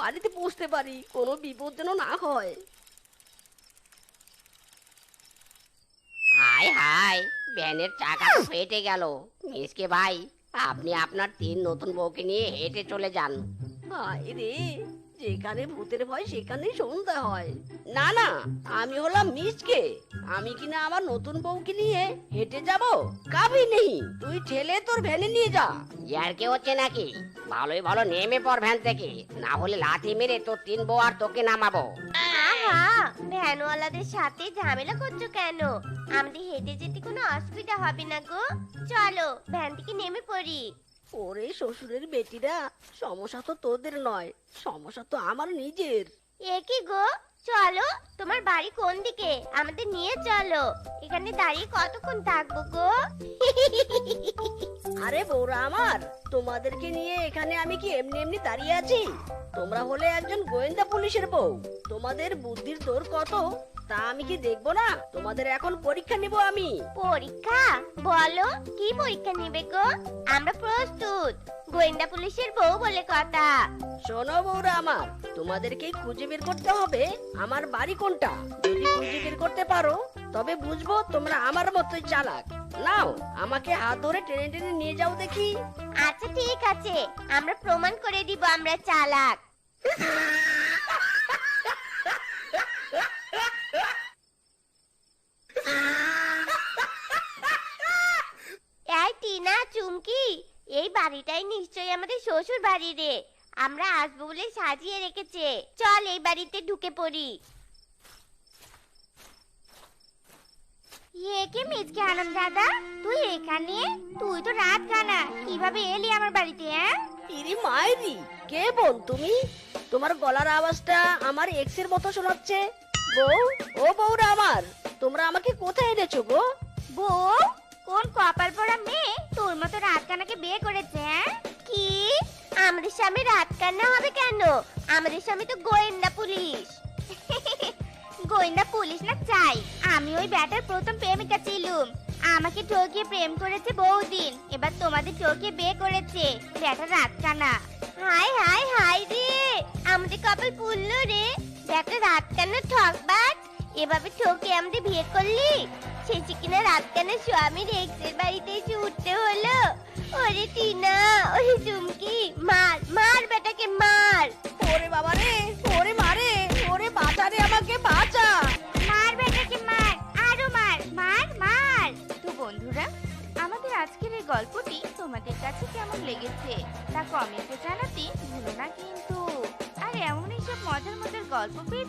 বাড়িতে পৌঁছতে পারি, কোনো বিপদ যেন না হয়। হায় হায় ভ্যানের চাকা ফেটে গেল। মিসকে ভাই, আপনি আপনার তিন নতুন বউকে নিয়ে হেঁটে চলে যান। হায় রে যেখানে ভূতের ভয় সেখানেই সন্ধ্যা হয়। না না আমি হলাম মিসকে। আমি কিনা আমার নতুন বউকে নিয়ে হেঁটে যাব? কাবি নেই। তুই ঠেলে তোর ভ্যানে নিয়ে যা। ইয়ার কে হচ্ছে নাকি? ভালোই ভালো নেমে পড় ভ্যান থেকে। না হলে লাথি মেরে তোর তিন বউ আর তোকে নামাবো। আহা ভ্যানওয়ালাদের সাথে ঝামেলা করছ কেন? আমাদের হেঁটে যেতে কোনো অসুবিধা হবে না গো। চলো ভ্যান থেকে নেমে পড়ি। ওরে শ্বশুরের বেটিরা সমস্যা তো তোদের নয় সমস্যা তো আমার নিজের। এ কি গো? চলো তোমার বাড়ি কোন দিকে? আমাদের নিয়ে চলো। এখানে দাঁড়িয়ে কতক্ষণ থাকব গো? আরে বৌরা আমার তোমাদেরকে নিয়ে এখানে আমি কি এমনি এমনি দাঁড়িয়ে আছি? তোমরা হলে একজন গোয়েন্দা পুলিশের বউ। তোমাদের বুদ্ধির দৌড় কত? তা আমি কি দেখব না? তোমাদের এখন পরীক্ষা নিব আমি। পরীক্ষা? বলো কি পরীক্ষা নেবে গো? আমরা প্রস্তুত। গোয়েন্দা পুলিশের বউ বলে কথা। শোনো বৌরা আমার তোমাদেরকে খুঁজে বের করতে হবে। আমার বাড়ি কোনটা? যদি খুঁজে বের করতে পারো তবে বুঝব তোমরা আমার মতোই চালাক। নাও আমাকে হাত ধরে টেনে টেনে নিয়ে যাও দেখি। আচ্ছা ঠিক আছে। আমরা প্রমাণ করে দিব আমরা চালাক এই টিনা চুমকি এই বাড়িটাই নিশ্চয়ই আমাদের শ্বশুর বাড়ি রে আমরা আসব বলে সাজিয়ে রেখেছে। চল এই বাড়িতে ঢুকে পড়ি। ইয়ে কে মিজকে আনন্দ দাদা? তুই এখানে? তুই তো রাত কানা কীভাবে এলি আমার বাড়িতে হ্যাঁ ইরি মাইরি কে বোন তুমি? তোমার গলার আওয়াজটা আমার এক্সের মতো শোনাচ্ছে। বউ ও বউরা আমার তোমরা আমাকে কোথায় এনেছো গো? বউ কোন কপাল পড়া মেয়ে তোর মতো রাত কানাকে বিয়ে করেছে হ্যাঁ? কি? আমাদের স্বামী রাত কান্না হবে কেন? আমাদের স্বামী তো গোয়েন্দা পুলিশ। গোয়েন্দা পুলিশ না চাই। আমি ওই ব্যাটার প্রথম প্রেমিকা ছিলুম। আমাকে ঠকিয়ে প্রেম করেছে বহুদিন। এবার তোমাদের ঠকিয়ে বিয়ে করেছে ব্যাটা রাত কানা হাই হাই হাই রে! আমাদের কপাল পুল্ল রে। ব্যাটা রাত কান্না ঠকবাট এভাবে ঠকে আমাদের বিয়ে করলি? শেষে কিনা রাত স্বামীর এক্সের বাড়িতে এসে উঠতে হলো। ওরে টিনা ওরে চুমকি মার মার বেটাকে মার। ওরে বাবা রে ওরে মারে ওরে বাঁচা রে আমাকে বাঁচা। মার বেটাকে মার আরও মার মার মার। তো বন্ধুরা আমাদের আজকের এই গল্পটি তোমাদের কাছে কেমন লেগেছে তা কমেন্টে জানাতে ভুলো না কিন্তু। আর এমনই সব মজার মজার গল্প পেয়ে